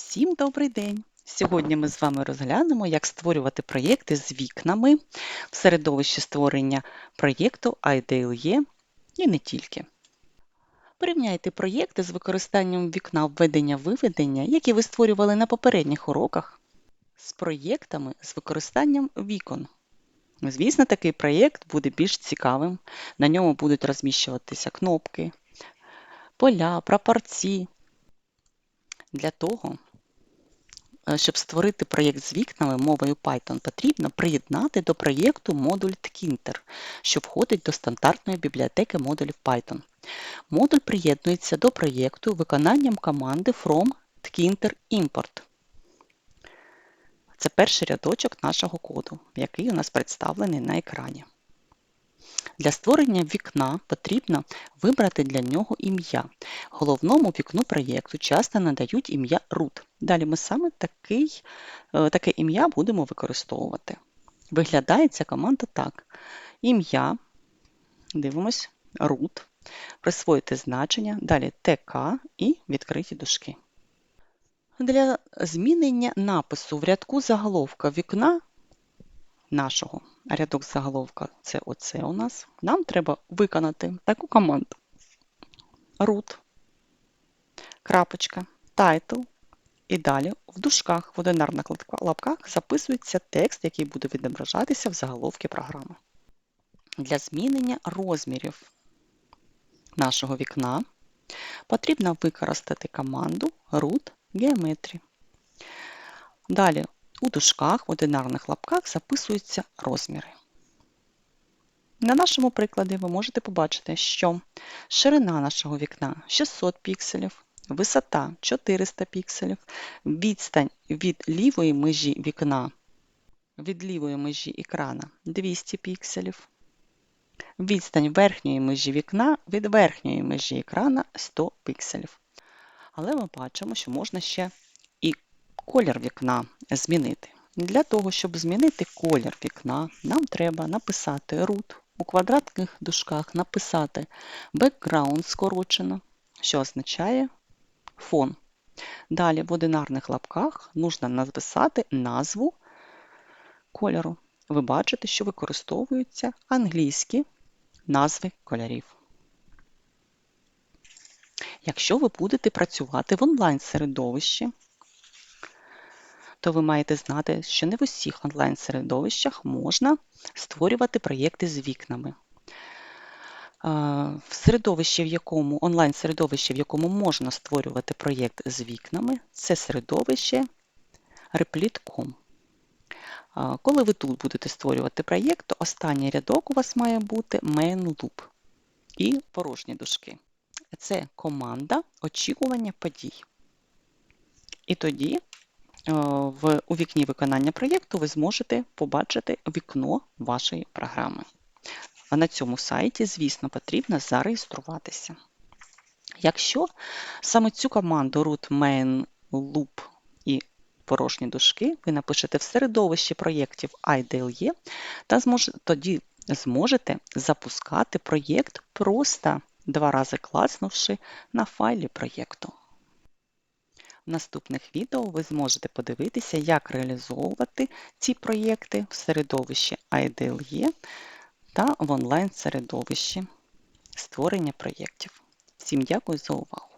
Всім добрий день! Сьогодні ми з вами розглянемо, як створювати проєкти з вікнами в середовищі створення проєкту IDLE і не тільки. Порівняйте проєкти з використанням вікна введення-виведення, які ви створювали на попередніх уроках, з проєктами з використанням вікон. Звісно, такий проєкт буде більш цікавим. На ньому будуть розміщуватися кнопки, поля, прапорці. Для того, щоб створити проєкт з вікнами мовою Python, потрібно приєднати до проєкту модуль Tkinter, що входить до стандартної бібліотеки модулів Python. Модуль приєднується до проєкту виконанням команди from tkinter import. Це перший рядочок нашого коду, який у нас представлений на екрані. Для створення вікна потрібно вибрати для нього ім'я. Головному вікну проєкту часто надають ім'я root. Далі ми саме такий, е, таке ім'я будемо використовувати. Виглядає ця команда так. Ім'я, дивимось, root, присвоїти значення, далі ТК і відкриті дужки. Для змінення напису в рядку заголовка вікна нашого рядок заголовка це оце у нас. Нам треба виконати таку команду. root, крапочка, title, і далі в дужках в одинарних лапках записується текст, який буде відображатися в заголовці програми. Для змінення розмірів нашого вікна потрібно використати команду root geometry. Далі у дужках в одинарних лапках записуються розміри. На нашому прикладі ви можете побачити, що ширина нашого вікна 600 пікселів, висота 400 пікселів, відстань від лівої межі вікна, від лівої межі екрана 200 пікселів, відстань верхньої межі вікна від верхньої межі екрана 100 пікселів. Але ми бачимо, що можна ще колір вікна змінити. Для того, щоб змінити колір вікна, нам треба написати root, у квадратних дужках написати background скорочено, що означає фон. Далі в одинарних лапках нужно написати назву кольору. Ви бачите, що використовуються англійські назви кольорів. Якщо ви будете працювати в онлайн-середовищі, то ви маєте знати, що не в усіх онлайн-середовищах можна створювати проєкти з вікнами. В середовищі, в якому онлайн-середовище, в якому можна створювати проєкт з вікнами, це середовище Replit.com. Коли ви тут будете створювати проєкт, то останній рядок у вас має бути main loop і порожні дужки. Це команда очікування подій. І тоді в, у вікні виконання проєкту ви зможете побачити вікно вашої програми. А на цьому сайті, звісно, потрібно зареєструватися. Якщо саме цю команду root main loop і порожні дужки ви напишете в середовищі проєктів IDLE, та змож, тоді зможете запускати проєкт просто два рази класнувши на файлі проєкту. В наступних відео ви зможете подивитися, як реалізовувати ці проєкти в середовищі IDLE та в онлайн-середовищі створення проєктів. Всім дякую за увагу!